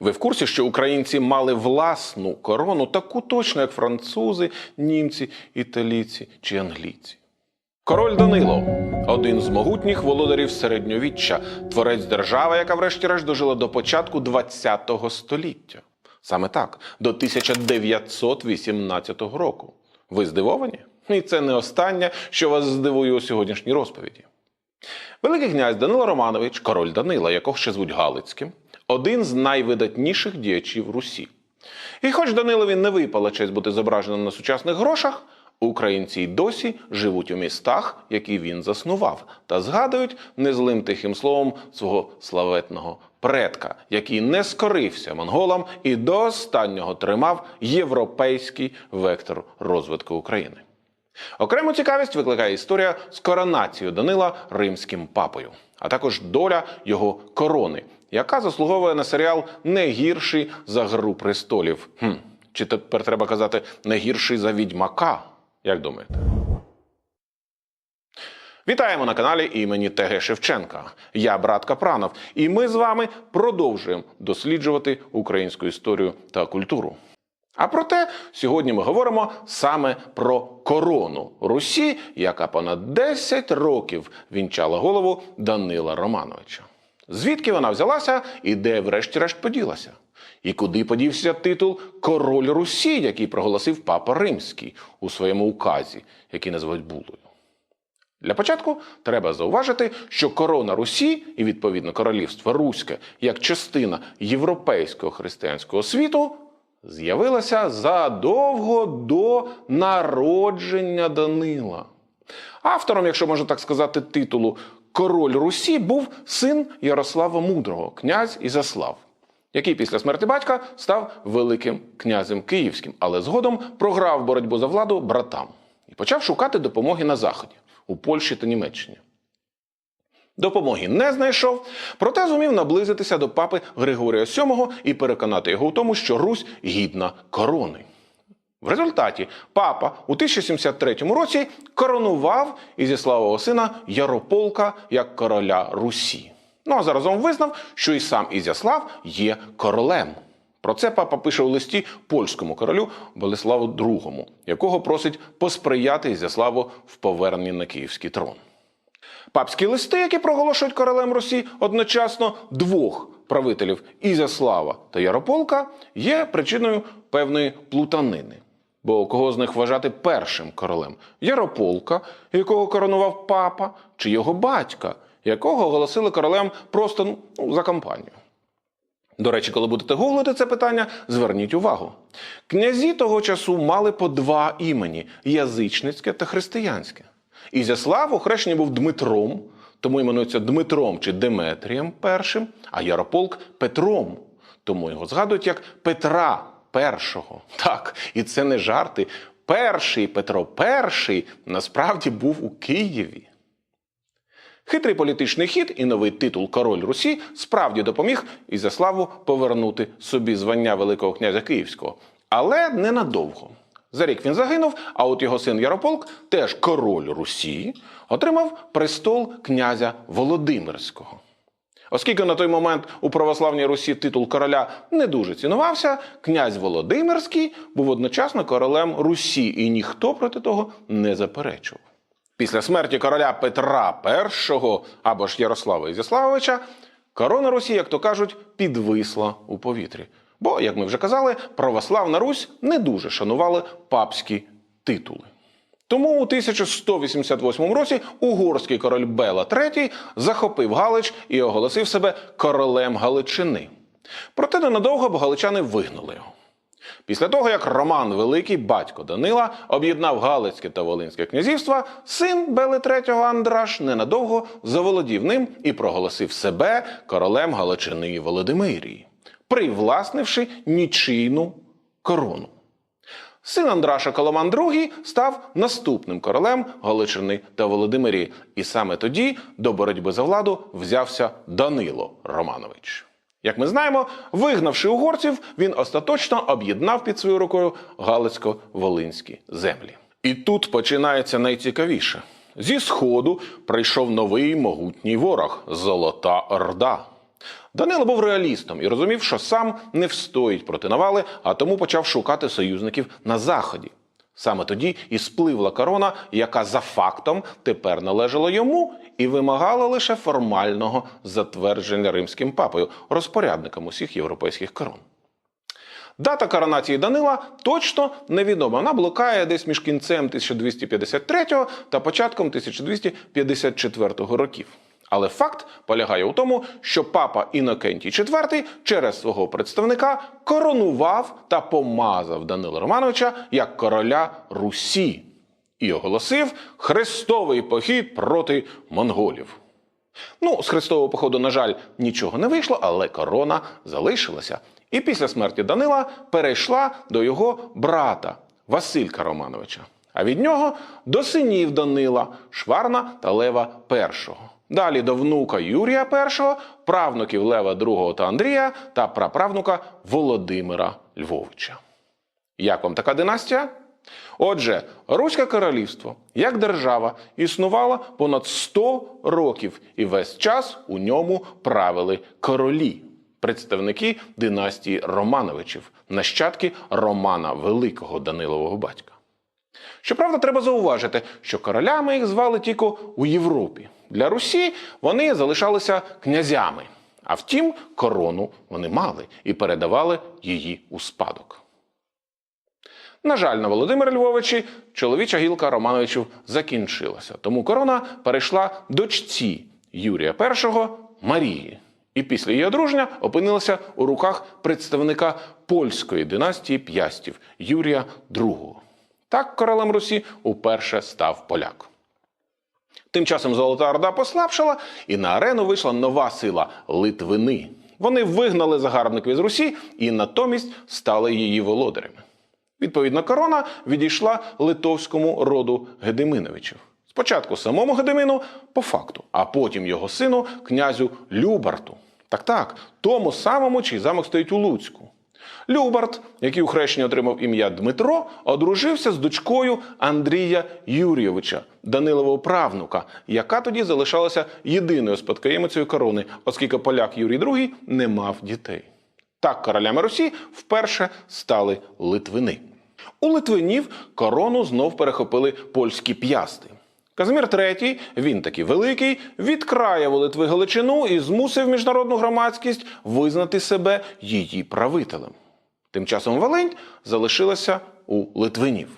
Ви в курсі, що українці мали власну корону, таку точно, як французи, німці, італійці чи англійці? Король Данило один з могутніх володарів середньовіччя, творець держави, яка врешті-решт дожила до початку ХХ століття. Саме так, до 1918 року. Ви здивовані? І це не останнє, що вас здивує у сьогоднішній розповіді. Великий князь Данило Романович, король Данила, якого ще звуть Галицьким, один з найвидатніших діячів Русі. І хоч Данилові не випала честь бути зображеним на сучасних грошах, українці й досі живуть у містах, які він заснував, та згадують незлим тихим словом свого славетного предка, який не скорився монголам і до останнього тримав європейський вектор розвитку України. Окрему цікавість викликає історія з коронацією Данила римським папою, а також доля його корони, яка заслуговує на серіал не гірший за гру престолів. Хм, чи тепер треба казати не гірший за відьмака? Як думаєте? Вітаємо на каналі імені ТГ Шевченка. Я брат Капранов, і ми з вами продовжуємо досліджувати українську історію та культуру. А проте сьогодні ми говоримо саме про корону Русі, яка понад 10 років вінчала голову Данила Романовича. Звідки вона взялася і де, врешті-решт, поділася? І куди подівся титул Король Русі, який проголосив Папа Римський у своєму указі, який називають булою? Для початку треба зауважити, що корона Русі і відповідно королівство Руське як частина європейського християнського світу з'явилася задовго до народження Данила. Автором, якщо можна так сказати, титулу Король Русі був син Ярослава Мудрого, князь Ізяслав, який після смерті батька став великим князем київським, але згодом програв боротьбу за владу братам і почав шукати допомоги на заході у Польщі та Німеччині. Допомоги не знайшов, проте зумів наблизитися до папи Григорія VII і переконати його у тому, що Русь гідна корони. В результаті папа у 1073 році коронував Ізяславового сина Ярополка як короля Русі. Ну а заразом визнав, що і сам Ізяслав є королем. Про це папа пише у листі польському королю Болеславу II, якого просить посприяти Ізяславу в поверненні на київський трон. Папські листи, які проголошують королем Русі одночасно двох правителів Ізяслава та Ярополка, є причиною певної плутанини. Бо кого з них вважати першим королем? Ярополка, якого коронував папа, чи його батька, якого оголосили королем просто ну, за кампанію. До речі, коли будете гуглити це питання, зверніть увагу. Князі того часу мали по два імені язичницьке та християнське. Ізяслав охрещений був Дмитром, тому іменується Дмитром чи Деметрієм першим, а Ярополк Петром. Тому його згадують як Петра Першого. Так, і це не жарти. Перший Петро Перший насправді був у Києві. Хитрий політичний хід і новий титул Король Русі справді допоміг Ізяславу повернути собі звання Великого князя Київського, але ненадовго. За рік він загинув, а от його син Ярополк, теж король Русі, отримав престол князя Володимирського. Оскільки на той момент у православній Русі титул короля не дуже цінувався, князь Володимирський був одночасно королем Русі, і ніхто проти того не заперечував. Після смерті короля Петра І або ж Ярослава Ізяславовича корона Русі, як то кажуть, підвисла у повітрі. Бо, як ми вже казали, православна Русь не дуже шанували папські титули. Тому у 1188 році угорський король Бела III захопив Галич і оголосив себе королем Галичини. Проте ненадовго бо галичани вигнали його. Після того, як Роман Великий, батько Данила, об'єднав Галицьке та Волинське князівства, син Бели III Андраш ненадовго заволодів ним і проголосив себе королем Галичини і Володимирії, привласнивши нічийну корону. Син Андраша Коломан II став наступним королем Галичини та Володимирії, і саме тоді до боротьби за владу взявся Данило Романович. Як ми знаємо, вигнавши угорців, він остаточно об'єднав під своєю рукою Галицько-Волинські землі. І тут починається найцікавіше. Зі сходу прийшов новий могутній ворог Золота Орда. Данило був реалістом і розумів, що сам не встоїть проти навали, а тому почав шукати союзників на заході. Саме тоді і спливла корона, яка за фактом тепер належала йому і вимагала лише формального затвердження римським папою, розпорядником усіх європейських корон. Дата коронації Данила точно невідома. Вона блукає десь між кінцем 1253 та початком 1254 років. Але факт полягає у тому, що папа Інокентій IV через свого представника коронував та помазав Данила Романовича як короля Русі і оголосив хрестовий похід проти монголів. Ну, з хрестового походу, на жаль, нічого не вийшло, але корона залишилася. І після смерті Данила перейшла до його брата Василька Романовича. А від нього до синів Данила Шварна та Лева І. Далі до внука Юрія І, правнуків Лева II та Андрія та праправнука Володимира Львовича. Як вам така династія? Отже, Руське королівство як держава існувало понад 100 років, і весь час у ньому правили королі, представники династії Романовичів, нащадки Романа Великого Данилового батька. Щоправда, треба зауважити, що королями їх звали тільки у Європі. Для Русі вони залишалися князями. А втім, корону вони мали і передавали її у спадок. На жаль, на Володимира Львовичі чоловіча гілка Романовичів закінчилася, тому корона перейшла дочці Юрія І Марії. І після її одруження опинилася у руках представника польської династії п'ястів Юрія II. Так королем Русі уперше став поляк. Тим часом Золота Орда послабшала, і на арену вийшла нова сила Литвини. Вони вигнали загарбників з Русі і натомість стали її володарями. Відповідно, корона відійшла литовському роду Гедеминовичів. Спочатку самому Гедемину по факту, а потім його сину князю Любарту. Так так, тому самому, чий замок стоїть у Луцьку. Любарт, який у хрещенні отримав ім'я Дмитро, одружився з дочкою Андрія Юрійовича, Данилового правнука, яка тоді залишалася єдиною спадкоємицею корони, оскільки поляк Юрій II не мав дітей. Так королями Русі вперше стали Литвини. У Литвинів корону знов перехопили польські п'ясти. Казимір III, він такий великий, відкраяв у Литви Галичину і змусив міжнародну громадськість визнати себе її правителем. Тим часом Волинь залишилася у Литвинів.